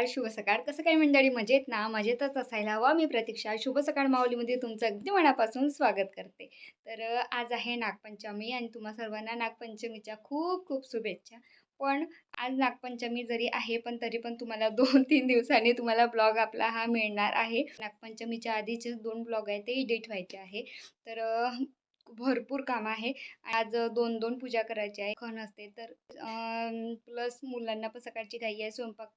सकाळ शुभ सकाळ. कसं काय मंडळी? मजेत ना? मजेतच असायला हवा. मी प्रतीक्षा. शुभ सकाळ माऊलीमध्ये तुमचं अगदी मनापासून स्वागत करते. तर आज आहे नागपंचमी आणि तुम्हा सर्वांना नागपंचमीच्या खूप खूप शुभेच्छा. पण आज नागपंचमी जरी आहे पण तरी पण तुम्हाला दोन तीन दिवसांनी तुम्हाला ब्लॉग आपला हा मिळणार आहे. नागपंचमीच्या आधीचे दोन ब्लॉग आहे ते एडिट व्हायचे आहे. तर भरपूर काम आहे. आज दोन दोन पूजा करायची आहे. खण असते. तर प्लस मुलांना पण सकाळची घाई आहे. स्वयंपाक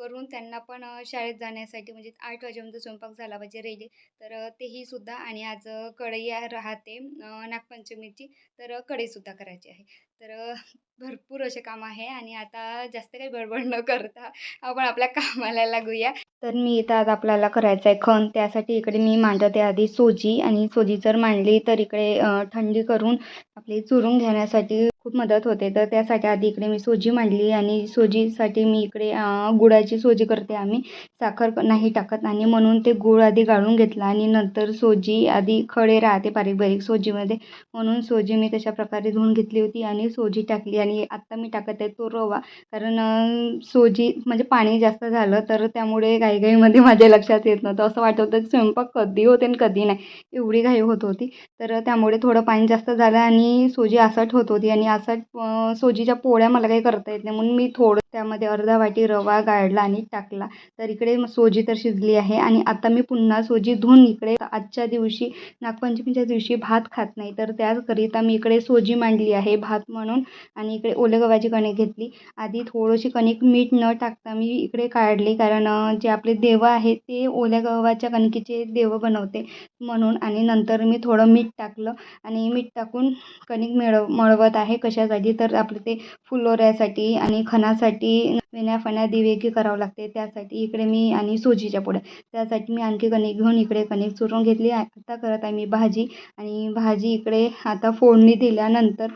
करून त्यांना पण शाळेत जाण्यासाठी म्हणजे आठ वाजेपर्यंत स्वयंपाक झाला पाहिजे रेडी. तर तेही सुद्धा आणि आज कढई राहते नागपंचमीची. तर कढईसुद्धा करायची आहे. तर भरपूर असे काम आहे आणि आता जास्त काही बडबड न करता आपण आपल्या कामाला लागूया. तर मी इथं आज आपल्याला करायचं आहे खण. त्यासाठी इकडे मी मांडते आधी सोजी आणि सोजी जर मांडली तर इकडे थंडी करून आपली चुरून घेण्यासाठी खूप मदत होते. तर त्यासाठी आधी इकडे मी सोजी मांडली आणि सोजीसाठी मी इकडे गुळाची सोजी करते आम्ही. साखर नाही टाकत आणि म्हणून ते गुळ आधी गाळून घेतला आणि नंतर सोजी आधी खडे राहते बारीक बारीक सोजीमध्ये. म्हणून सोजी मी तशा प्रकारे धुवून घेतली होती आणि सोजी टाकली आणि आत्ता मी टाकत आहे तो रवा. कारण सोजी म्हणजे पाणी जास्त झालं तर त्यामुळे घाईघाईमध्ये माझ्या लक्षात येत नव्हतं. असं वाटत होतं की स्वयंपाक कधी होते आणि कधी नाही. एवढी घाई होत होती. तर त्यामुळे थोडं पाणी जास्त झालं आणि सोजी आसट होत होती आणि असं सोजीच्या पोळ्या मला काही करता येत नाही. म्हणून मी थोडं त्यामध्ये अर्धा वाटी रवा गाळला आणि टाकला. तर इकडे सोजी तर शिजली आहे आणि आता मी पुन्हा सोजी धुवून इकडे आजच्या दिवशी नागपंचमीच्या दिवशी भात खात नाही. तर त्याकरिता मी इकडे सोजी मांडली आहे भात म्हणून आणि इकडे ओल्या गव्हाची कणिक घेतली. आधी थोडीशी कणिक मीठ न टाकता मी इकडे काढली कारण जे आपले देवं आहे ते ओल्या गव्हाच्या कणिकेचे देवं बनवते म्हणून आणि नंतर मी थोडं मीठ टाकलं. आणि मीठ टाकून कणिक मिळव मळवत आहे. कशासाठी? तर आपलं ते फुलोऱ्यासाठी आणि खणासाठी वेण्या फण्या दिवे करावं लागते. त्यासाठी इकडे मी आणि सोजीच्या पोळ्या त्यासाठी मी आणखी कणिक घेऊन इकडे कणिक चुरून घेतली. आता करत आहे मी भाजी आणि भाजी इकडे आता फोडणी दिल्यानंतर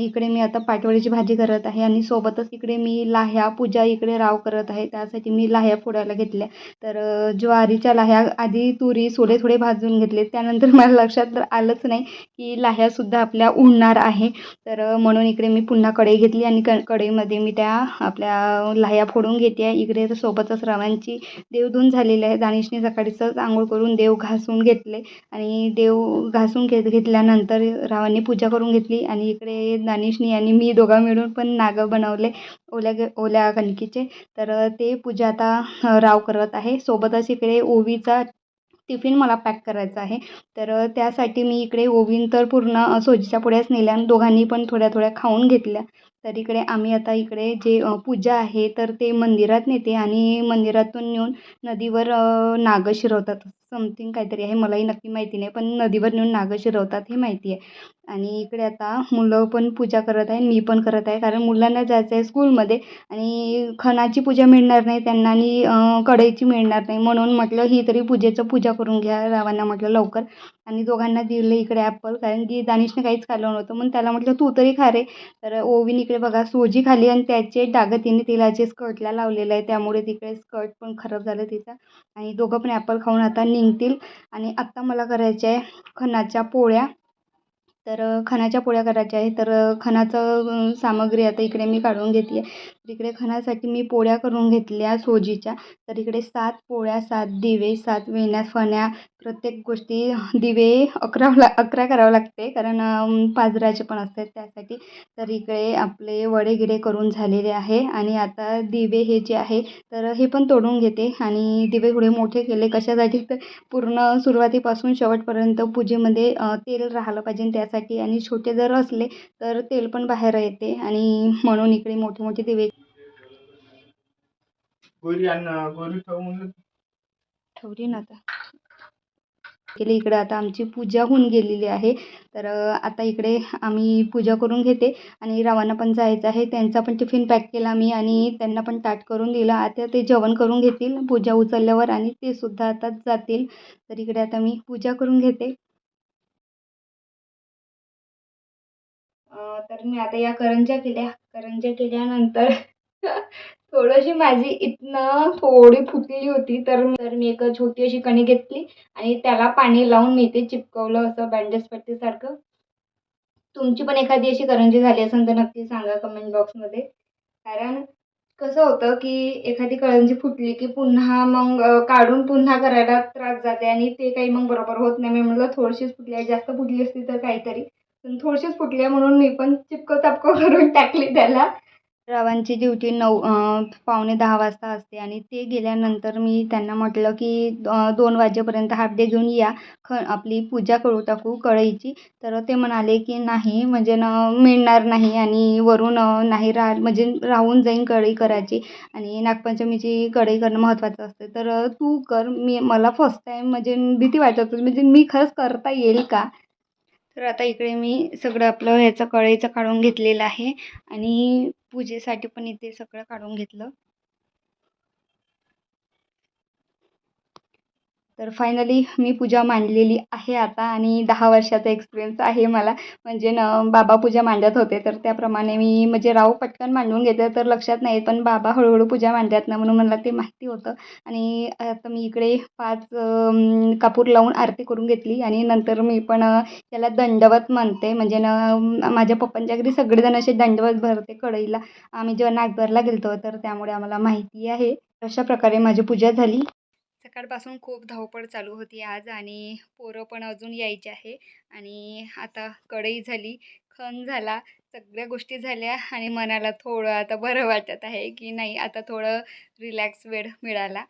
इकडे मी आता पाटवडीची भाजी करत आहे आणि सोबतच इकडे मी लाह्या पूजा इकडे राव करत आहे. त्यासाठी मी लाह्या फोडायला घेतल्या. तर ज्वारीच्या लाह्या आधी तुरी सोडे थोडे भाजून घेतले. त्यानंतर मला लक्षात तर आलंच नाही की लाह्यासुद्धा आपल्या उडणार आहे. तर म्हणून इकडे मी पुन्हा कढई घेतली आणि क कढईमध्ये मी त्या आपल्या लाह्या फोडून घेते. आहे इकडे तर सोबतच रवांची देवधून झालेली आहे. दानिशने सकाळीच आंघोळ करून देव घासून घेतले. आणि देव घासून घेत घेतल्यानंतर रावांनी पूजा करून घेतली. आणि इकडे दानिशनी आणि मी दोघा मिळून पण नागं बनवले ओल्या ग ओल्या कणकीचे तर ते पूजा आता राव करत आहे. सोबतच इकडे ओवीचा टिफिन मला पॅक करायचा आहे. तर त्यासाठी मी इकडे ओवीन तर पूर्ण सोजीच्या पुढ्याच नेल्या आणि दोघांनी पण थोड्या थोड्या खाऊन घेतल्या. तर इकडे आम्ही आता इकडे जे पूजा आहे तर ते मंदिरात नेते आणि मंदिरातून नेऊन नदीवर नागं शिरवतात. समथिंग काहीतरी आहे मलाही नक्की माहिती नाही पण नदीवर नेऊन नागं शिरवतात हे माहिती आहे. आणि इकडे आता मुलं पण पूजा करत आहे मी पण करत आहे. कारण मुलांना जायचं आहे स्कूलमध्ये आणि खणाची पूजा मिळणार नाही त्यांना आणि कढईची मिळणार नाही. म्हणून म्हटलं ही तरी पूजेचं पूजा करून घ्या रावांना म्हटलं लवकर. आणि दोघांना दिले इकडे ॲपल कारण की दानिशने काहीच खाल्लं नव्हतं. म्हणून त्याला म्हटलं तू तरी खा रे. तर ओवीन इकडे बघा सोजी खाली आणि त्याचे डाग तिने तिला जे स्कर्टला लावलेलं आहे त्यामुळे तिकडे स्कर्ट पण खराब झालं तिचा. आणि दोघं पण ॲपल खाऊन आता निघतील. आणि आत्ता मला करायचे आहे खणाच्या पोळ्या. तर खणाच्या पोळ्या करायच्या आहे तर खणाचं सामग्री आता इकडे मी काढून घेतली आहे. तर इकडे खणासाठी मी पोळ्या करून घेतल्या सोजीच्या. तर इकडे सात पोळ्या सात दिवे सात वेण्या फण्या प्रत्येक गोष्टी दिवे अकरा ला अकरा करावं लागते. कारण पाजराचे पण असतात त्यासाठी. तर इकडे आपले वडे गिडे करून झालेले आहे. आणि आता दिवे हे जे आहे तर हे पण तोडून घेते. आणि दिवे थोडे मोठे केले कशासाठी? तर पूर्ण सुरुवातीपासून शेवटपर्यंत पूजेमध्ये तेल राहिलं पाहिजे. त्यासाठी आणि छोटे जर असले तर तेल पण बाहेर येते आणि म्हणून इकडे मोठे मोठे दिवे ठेवली ना आता. केली इकडे आता आमची पूजा होऊन गेलेली आहे. तर आता इकडे आम्ही पूजा करून घेते आणि रावांना पण जायचं आहे. त्यांचा पण टिफिन पॅक केला मी आणि त्यांना पण ताट करून दिलं. आता ते जेवण करून घेतील. पूजा उचलल्यावर आणि ते सुद्धा आता जातील. तर इकडे आता मी पूजा करून घेते. तर मी आता या करंज्या केल्या. करंज्या केल्यानंतर थोडीशी माझी इथनं थोडी फुटली होती तर तर मी एक छोटी अशी कणी घेतली आणि त्याला पाणी लावून मी ते चिपकवलं असं बँडेज पट्टीसारखं. तुमची पण एखादी अशी करंजी झाली असेल तर नक्की सांगा कमेंट बॉक्समध्ये कारण कसं होतं की एखादी करंजी फुटली की पुन्हा मग काढून पुन्हा करायला त्रास जाते आणि ते काही मग बरोबर होत नाही. मी म्हटलं थोडीशीच फुटली आहे जास्त फुटली असती तर काहीतरी. थोडीशीच फुटली आहे म्हणून मी पण चिपकं चापको करून टाकली त्याला. रावांची ड्युटी नऊ पावणे दहा वाजता असते आणि ते गेल्यानंतर मी त्यांना म्हटलं की दोन वाजेपर्यंत हाफ डे घेऊन या. ख आपली पूजा करू टाकू कढईची तर ते म्हणाले की नाही म्हणजे न मिळणार नाही आणि वरून नाही राह म्हणजे राहून जाईन कढई करायची आणि नागपंचमीची कढई करणं महत्त्वाचं असते. तर तू कर मी मला फर्स्ट टाईम म्हणजे भीती वाटत होती. म्हणजे मी खरंच करता येईल का? तर आता इकडे मी सगळं आपलं ह्याचं कढईचं काढून घेतलेलं आहे आणि पूजेसाठी पण इथे सगळं काढून घेतलं. तर फायनली मी पूजा मांडलेली आहे आता आणि दहा वर्षाचा एक्सपिरियन्स आहे मला. म्हणजे न बाबा पूजा मांडत होते तर त्याप्रमाणे मी म्हणजे राव पटकन मांडून घेते तर लक्षात नाही पण बाबा हळूहळू पूजा मांडतात ना म्हणून मला ते माहिती होतं. आणि आता मी इकडे पाच कापूर लावून आरती करून घेतली आणि नंतर मी पण त्याला दंडवत म्हणते. म्हणजे न माझ्या पप्पांच्या घरी सगळेजण असे दंडवत भरते कढईला. आम्ही जेव्हा नागबरला गेलतो तर त्यामुळे आम्हाला माहिती आहे. अशा प्रकारे माझी पूजा झाली. सकाळपासून खूप धावपळ चालू होती आज आणि पोरं पण अजून यायचे आहे आणि आता कढई झाली खण झाला. सगळ्या गोष्टी झाल्या आणि मनाला थोडं आता बरं वाटत आहे की नाही आता थोडं रिलॅक्स वेळ मिळाला.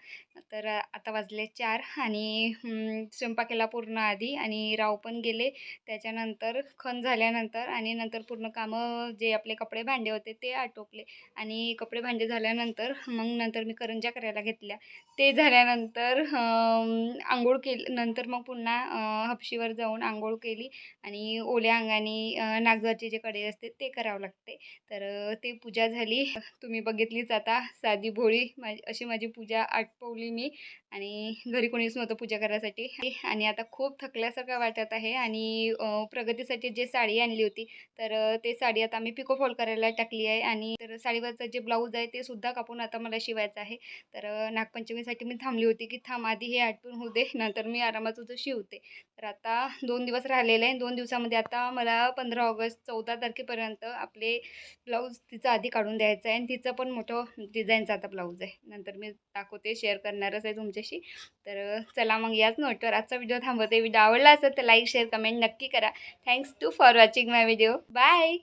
तर आता वाजले चार आणि हं, स्वयंपाक केला पूर्ण आधी आणि राव पण गेले. त्याच्यानंतर खण झाल्यानंतर आणि नंतर पूर्ण कामं जे आपले कपडे भांडे होते ते आटोपले. आणि कपडे भांडे झाल्यानंतर मग नंतर मी करंजा करायला घेतल्या. ते झाल्यानंतर आंघोळ केली. नंतर मग पुन्हा हपशीवर जाऊन आंघोळ केली आणि ओल्या अंगाने अं, जे कडे असते ते करावं लागते. तर ते पूजा झाली. तुम्ही बघितलीच आता साधी भोळी माझी अशी माझी पूजा आटपवली मी. आणि घरी कोणीच नव्हतं पूजा करायसाठी आणि आता खूप थकल्यासारखं वाटत आहे. आणि प्रगतीसाठी जे साडी आणली होती तर ते साडी आता मी पिको फॉल करायला टाकली आहे. आणि तर साडीवरचं जे ब्लाऊज आहे ते सुद्धा कापून आता मला शिवायचं आहे. तर नागपंचमीसाठी मी थांबली होती की थांब आधी हे आटपून होऊ दे. नंतर मी आरामात तुझं शिवते. तर आता दोन दिवस राहिलेले आहे दोन दिवसामध्ये आता मला पंधरा ऑगस्ट चौदा तारखेपर्यंत आपले ब्लाऊज तिचं आधी काढून द्यायचं आहे आणि तिचं पण मोठं डिझाईनचा आता ब्लाऊज आहे. नंतर मी दाखवते शेअर करणारच आहे तुमच्याशी. तर चला मग याच नोटवर आजचा व्हिडिओ थांबवते. व्हिडिओ आवडला असेल तर लाईक शेअर कमेंट नक्की करा. Thanks to for watching my video bye